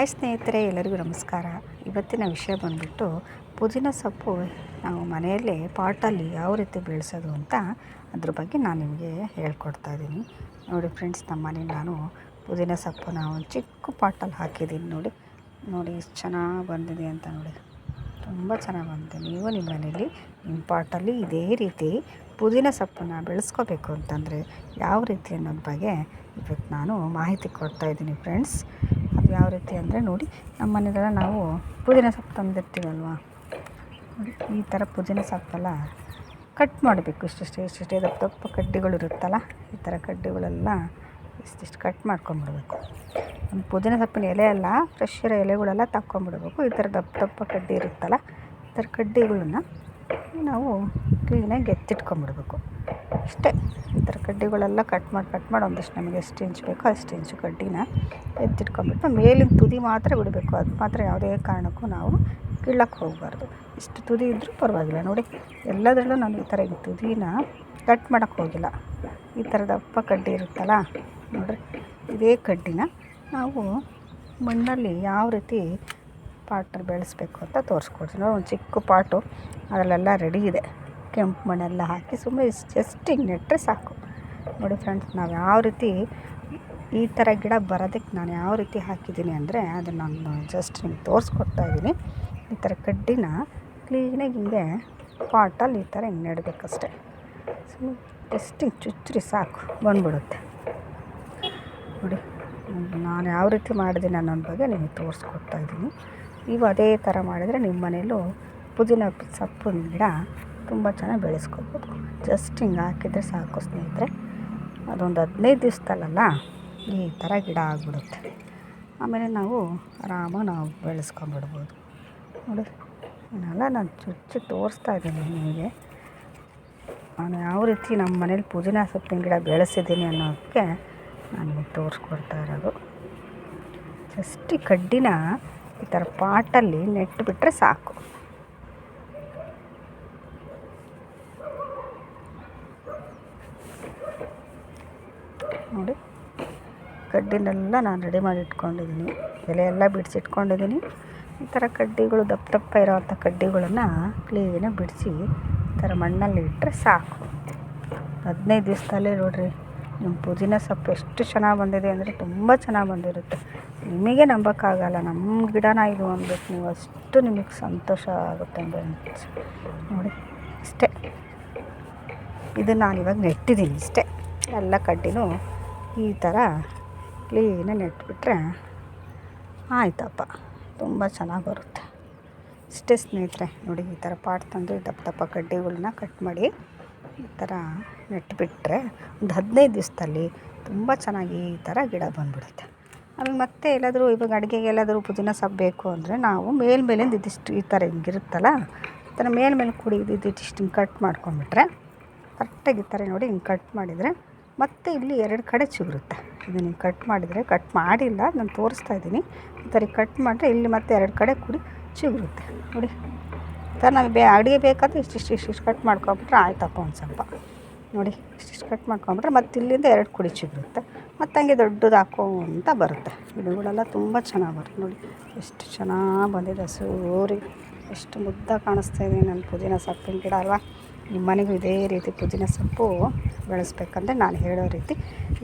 Hi ಸ್ನೇಹಿತರೆ, ಎಲ್ಲರಿಗೂ ನಮಸ್ಕಾರ. ಇವತ್ತಿನ ವಿಷಯ ಬಂದ್ಬಿಟ್ಟು ಪುದೀನ ಸೊಪ್ಪು ನಾವು ಮನೆಯಲ್ಲೇ ಪಾಟಲ್ಲಿ ಯಾವ ರೀತಿ ಬೆಳೆಸೋದು ಅಂತ ಅದ್ರ ಬಗ್ಗೆ ನಾನು ನಿಮಗೆ ಹೇಳ್ಕೊಡ್ತಾ ಇದ್ದೀನಿ. ನೋಡಿ ಫ್ರೆಂಡ್ಸ್ ನಮ್ಮ ಮನೇಲಿ ನಾನು ಪುದೀನ ಸೊಪ್ಪನ್ನ ಒಂದು ಚಿಕ್ಕ ಪಾಟಲ್ಲಿ ಹಾಕಿದ್ದೀನಿ ನೋಡಿ. ನೋಡಿ ಎಷ್ಟು ಚೆನ್ನಾಗಿ ಬಂದಿದೆ ಅಂತ ನೋಡಿ. ತುಂಬ ಚೆನ್ನಾಗಿ ಬಂದಿದೆ. ನೀವು ನಿಮ್ಮ ಮನೇಲಿ ನಿಮ್ಮ ಪಾಟಲ್ಲಿ ಇದೇ ರೀತಿ ಪುದೀನ ಸೊಪ್ಪನ್ನು ಬೆಳೆಸ್ಕೋಬೇಕು ಅಂತಂದರೆ ಯಾವ ರೀತಿ ಅನ್ನೋದ್ರ ಬಗ್ಗೆ ಇವತ್ತು ನಾನು ಮಾಹಿತಿ ಕೊಡ್ತಾ ಇದ್ದೀನಿ ಫ್ರೆಂಡ್ಸ್ ಯಾವ ರೀತಿ ಅಂದರೆ ನೋಡಿ, ನಮ್ಮ ಮನೆಗೆಲ್ಲ ನಾವು ಪುದೀನ ಸೊಪ್ಪು ತಂದಿರ್ತೀವಲ್ವ? ನೋಡಿ, ಈ ಥರ ಪುದೀನ ಸೊಪ್ಪೆಲ್ಲ ಕಟ್ ಮಾಡಬೇಕು ಇಷ್ಟಿಷ್ಟು, ಇಷ್ಟಿಷ್ಟೇ ದಪ್ಪ ದಪ್ಪ ಕಡ್ಡಿಗಳು ಇರುತ್ತಲ್ಲ, ಈ ಥರ ಕಡ್ಡಿಗಳೆಲ್ಲ ಇಷ್ಟಿಷ್ಟು ಕಟ್ ಮಾಡ್ಕೊಂಬಿಡ್ಬೇಕು. ಒಂದು ಪುದೀನ ಸೊಪ್ಪಿನ ಎಲೆ ಎಲ್ಲ ಫ್ರೆಶ್ ಇರೋ ಎಲೆಗಳೆಲ್ಲ ತಕ್ಕೊಂಬಿಡ್ಬೇಕು. ಈ ಥರ ದಪ್ಪ ದಪ್ಪ ಕಡ್ಡಿ ಇರುತ್ತಲ್ಲ, ಈ ಥರ ಕಡ್ಡಿಗಳನ್ನ ನಾವು ಕ್ಲೀನಾಗಿ ಎತ್ತಿಟ್ಕೊಂಬಿಡ್ಬೇಕು ಅಷ್ಟೇ. ಈ ಥರ ಕಡ್ಡಿಗಳೆಲ್ಲ ಕಟ್ ಮಾಡಿ ಕಟ್ ಮಾಡಿ ಒಂದಷ್ಟು ನಮಗೆ ಎಷ್ಟು ಇಂಚು ಬೇಕೋ ಅಷ್ಟು ಇಂಚು ಕಡ್ಡಿನ ಎತ್ತಿಟ್ಕೊಂಬಿಟ್ಟು ಮೇಲಿನ ತುದಿ ಮಾತ್ರ ಬಿಡಬೇಕು. ಅದು ಮಾತ್ರ ಯಾವುದೇ ಕಾರಣಕ್ಕೂ ನಾವು ಕೀಳಕ್ಕೆ ಹೋಗಬಾರ್ದು. ಇಷ್ಟು ತುದಿ ಇದ್ದರೂ ಪರವಾಗಿಲ್ಲ. ನೋಡಿ, ಎಲ್ಲದರಲ್ಲೂ ನಾನು ಈ ಥರ ಈ ತುದಿನ ಕಟ್ ಮಾಡೋಕ್ಕೆ ಹೋಗಿಲ್ಲ. ಈ ಥರ ದಪ್ಪ ಕಡ್ಡಿ ಇರುತ್ತಲ್ಲ, ನೋಡಿರಿ, ಇದೇ ಕಡ್ಡಿನ ನಾವು ಮಣ್ಣಲ್ಲಿ ಯಾವ ರೀತಿ ಪಾಟಲ್ಲಿ ಬೆಳೆಸ್ಬೇಕು ಅಂತ ತೋರಿಸ್ಕೊಡ್ತೀನಿ. ನೋಡಿ, ಒಂದು ಚಿಕ್ಕ ಪಾಟು, ಅದರಲ್ಲೆಲ್ಲ ರೆಡಿ ಇದೆ. ಕೆಂಪು ಮಣ್ಣೆಲ್ಲ ಹಾಕಿ ಸುಮ್ಮನೆ ಜಸ್ಟ್ ಹಿಂಗೆ ನೆಟ್ಟರೆ ಸಾಕು. ನೋಡಿ ಫ್ರೆಂಡ್ಸ್ ನಾವು ಯಾವ ರೀತಿ ಈ ಥರ ಗಿಡ ಬರೋದಕ್ಕೆ ನಾನು ಯಾವ ರೀತಿ ಹಾಕಿದ್ದೀನಿ ಅಂದರೆ ಅದನ್ನು ನಾನು ಜಸ್ಟ್ ನಿಮ್ಗೆ ತೋರಿಸ್ಕೊಡ್ತಾ ಇದ್ದೀನಿ. ಈ ಥರ ಕಡ್ಡಿನ ಕ್ಲೀನಾಗಿ ಹಿಂಗೆ ಪಾಟಲ್ಲಿ ಈ ಥರ ಹಿಂಗೆ ನೆಡಬೇಕಷ್ಟೆ. ಸುಮ್ಮನೆ ಜಸ್ಟ್ ಹಿಂಗೆ ಚುಚ್ಚರಿ ಸಾಕು, ಬಂದ್ಬಿಡುತ್ತೆ. ನೋಡಿ, ನಾನು ಯಾವ ರೀತಿ ಮಾಡಿದ್ದೀನಿ ಅನ್ನೋದ್ರ ಬಗ್ಗೆ ನಿಮಗೆ ತೋರಿಸ್ಕೊಡ್ತಾ ಇದ್ದೀನಿ. ನೀವು ಅದೇ ಥರ ಮಾಡಿದರೆ ನಿಮ್ಮ ಮನೇಲೂ ಪುದೀನ ಸೊಪ್ಪಿನ ಗಿಡ ತುಂಬ ಚೆನ್ನಾಗಿ ಬೆಳೆಸ್ಕೋಬೋದು. ಜಸ್ಟ್ ಹಿಂಗೆ ಹಾಕಿದರೆ ಸಾಕು ಸ್ನೇಹಿತರೆ. ಅದೊಂದು ಹದಿನೈದು ದಿವಸದಲ್ಲ ಈ ಥರ ಗಿಡ ಆಗಿಬಿಡುತ್ತೆ. ಆಮೇಲೆ ನಾವು ಆರಾಮಾಗಿ ನಾವು ಬೆಳೆಸ್ಕೊಂಡ್ಬಿಡ್ಬೋದು. ನೋಡಿ, ಇದನ್ನೆಲ್ಲ ನಾನು ಚುಚ್ಚಿ ತೋರಿಸ್ತಾ ಇದ್ದೀನಿ ನಿಮಗೆ. ನಾನು ಯಾವ ರೀತಿ ನಮ್ಮ ಮನೇಲಿ ಪುದೀನ ಸೊಪ್ಪಿನ ಗಿಡ ಬೆಳೆಸಿದ್ದೀನಿ ಅನ್ನೋದಕ್ಕೆ ನಾನು ತೋರಿಸ್ಕೊಡ್ತಾ ಇರೋದು. ಜಸ್ಟ್ ಕಡ್ಡಿನ ಈ ಥರ ಪಾಟಲ್ಲಿ ನೆಟ್ಟು ಬಿಟ್ಟರೆ ಸಾಕು. ನೋಡಿ, ಕಡ್ಡಿನೆಲ್ಲ ನಾನು ರೆಡಿ ಮಾಡಿ ಇಟ್ಕೊಂಡಿದ್ದೀನಿ. ಎಲೆ ಎಲ್ಲ ಬಿಡಿಸಿಟ್ಕೊಂಡಿದ್ದೀನಿ ಈ ಥರ ಕಡ್ಡಿಗಳು ದಪ್ಪ ದಪ್ಪ ಇರೋವಂಥ ಕಡ್ಡಿಗಳನ್ನು ಕ್ಲೀನಾಗಿ ಬಿಡಿಸಿ ಈ ಥರ ಮಣ್ಣಲ್ಲಿ ಇಟ್ಟರೆ ಸಾಕು. ಹದಿನೈದು ದಿವಸದಲ್ಲೇ ನೋಡಿರಿ. ನಿಮ್ಮ ಪುದೀನ ಸೊಪ್ಪು ಎಷ್ಟು ಚೆನ್ನಾಗಿ ಬಂದಿದೆ ಅಂದರೆ ತುಂಬ ಚೆನ್ನಾಗಿ ಬಂದಿರುತ್ತೆ. ನಿಮಗೆ ನಂಬೋಕ್ಕಾಗಲ್ಲ ನಮ್ಮ ಗಿಡನ ಇದು ಅಂದ್ಬಿಟ್ಟು ನೀವು ಅಷ್ಟು ನಿಮಗೆ ಸಂತೋಷ ಆಗುತ್ತೆ ಅಂದರೆ ನೋಡಿ, ಇಷ್ಟೇ. ನಾನು ಇವಾಗ ನೆಟ್ಟಿದ್ದೀನಿ ಇಷ್ಟೇ. ಎಲ್ಲ ಕಡ್ಡಿನೂ ಈ ಥರ ಕ್ಲೀನಾಗಿ ನೆಟ್ಬಿಟ್ರೆ ಆಯ್ತಪ್ಪ. ತುಂಬ ಚೆನ್ನಾಗಿ ಬರುತ್ತೆ. ಇಷ್ಟೇ ಸ್ನೇಹಿತರೆ, ನೋಡಿ ಈ ಥರ ಪಾಟ್ ತಂದು ದಪ್ಪ ದಪ್ಪ ಕಡ್ಡಿಗಳನ್ನ ಕಟ್ ಮಾಡಿ ಈ ಥರ ನೆಟ್ಬಿಟ್ರೆ ಒಂದು ಹದಿನೈದು ದಿವಸದಲ್ಲಿ ತುಂಬ ಚೆನ್ನಾಗಿ ಈ ಥರ ಗಿಡ ಬಂದ್ಬಿಡುತ್ತೆ. ಆಮೇಲೆ ಮತ್ತೆ ಎಲ್ಲಾದರೂ ಇವಾಗ ಅಡುಗೆಗೆ ಎಲ್ಲಾದರೂ ಪುದೀನ ಸೊಪ್ಪು ಬೇಕು ಅಂದರೆ ನಾವು ಮೇಲ್ಮೇಲಿಂದ ಇದಿಷ್ಟು ಈ ಥರ ಹಿಂಗಿರುತ್ತಲ್ಲ, ಈ ಥರ ಮೇಲ್ಮೇಲೆ ಕುಡಿ ಇದಿಷ್ಟು ಹಿಂಗೆ ಕಟ್ ಮಾಡ್ಕೊಂಡ್ಬಿಟ್ರೆ ಕರೆಕ್ಟಾಗಿ ಈ ಥರ ನೋಡಿ ಹಿಂಗೆ ಕಟ್ ಮಾಡಿದರೆ ಮತ್ತೆ ಇಲ್ಲಿ ಎರಡು ಕಡೆ ಚಿಗುರುತ್ತೆ. ಇದನ್ನ ಹಿಂಗೆ ಕಟ್ ಮಾಡಿದರೆ ಕಟ್ ಮಾಡಿಲ್ಲ, ನಾನು ತೋರಿಸ್ತಾ ಇದ್ದೀನಿ. ಈ ಥರ ಕಟ್ ಮಾಡಿದ್ರೆ ಇಲ್ಲಿ ಮತ್ತೆ ಎರಡು ಕಡೆ ಕುಡಿ ಚಿಗುರುತ್ತೆ. ನೋಡಿ. ಥರ ನಮಗೆ ಬೇ ಅಡುಗೆ ಬೇಕಾದ್ರೆ ಇಷ್ಟಿಷ್ಟು ಇಷ್ಟಿಷ್ಟು ಕಟ್ ಮಾಡ್ಕೊಂಬಿಟ್ರೆ ಆಯ್ತಪ್ಪ ಒಂದು ಸ್ವಲ್ಪ. ನೋಡಿ ಇಷ್ಟಿಷ್ಟು ಕಟ್ ಮಾಡ್ಕೊಂಬಿಟ್ರೆ ಮತ್ತೆ ಇಲ್ಲಿಂದ ಎರಡು ಕುಡಿ ಬರುತ್ತೆ ಮತ್ತು ಹಂಗೆ ದೊಡ್ಡದು ಹಾಕೋಂತ ಬರುತ್ತೆ. ಗಿಡಗಳೆಲ್ಲ ತುಂಬ ಚೆನ್ನಾಗಿ ಬರುತ್ತೆ. ನೋಡಿ, ಎಷ್ಟು ಚೆನ್ನಾಗಿ ಬಂದಿದೆ ಸೂರಿ. ಎಷ್ಟು ಮುದ್ದ ಕಾಣಿಸ್ತಾ ಇದೆ ನನ್ನ ಪುದೀನ ಸೊಪ್ಪಿನ ಗಿಡ ಅಲ್ವಾ? ನಿಮ್ಮ ಮನೆಗೂ ಇದೇ ರೀತಿ ಪುದೀನ ಸೊಪ್ಪು ಬೆಳೆಸ್ಬೇಕಂದ್ರೆ ನಾನು ಹೇಳೋ ರೀತಿ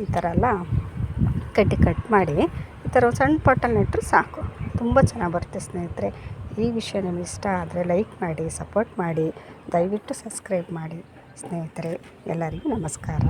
ಈ ಥರ ಎಲ್ಲ ಕಟ್ಟಿ ಕಟ್ ಮಾಡಿ ಈ ಥರ ಸಣ್ಣ ಪಾಟಲ್ಲಿ ನೆಟ್ಟರೆ ಸಾಕು. ತುಂಬ ಚೆನ್ನಾಗಿ ಬರುತ್ತೆ ಸ್ನೇಹಿತರೆ. ಈ ವಿಷಯ ನಿಮಗೆ ಇಷ್ಟ ಆದರೆ ಲೈಕ್ ಮಾಡಿ ಸಪೋರ್ಟ್ ಮಾಡಿ, ದಯವಿಟ್ಟು ಸಬ್ಸ್ಕ್ರೈಬ್ ಮಾಡಿ ಸ್ನೇಹಿತರೆ, ಎಲ್ಲರಿಗೂ ನಮಸ್ಕಾರ.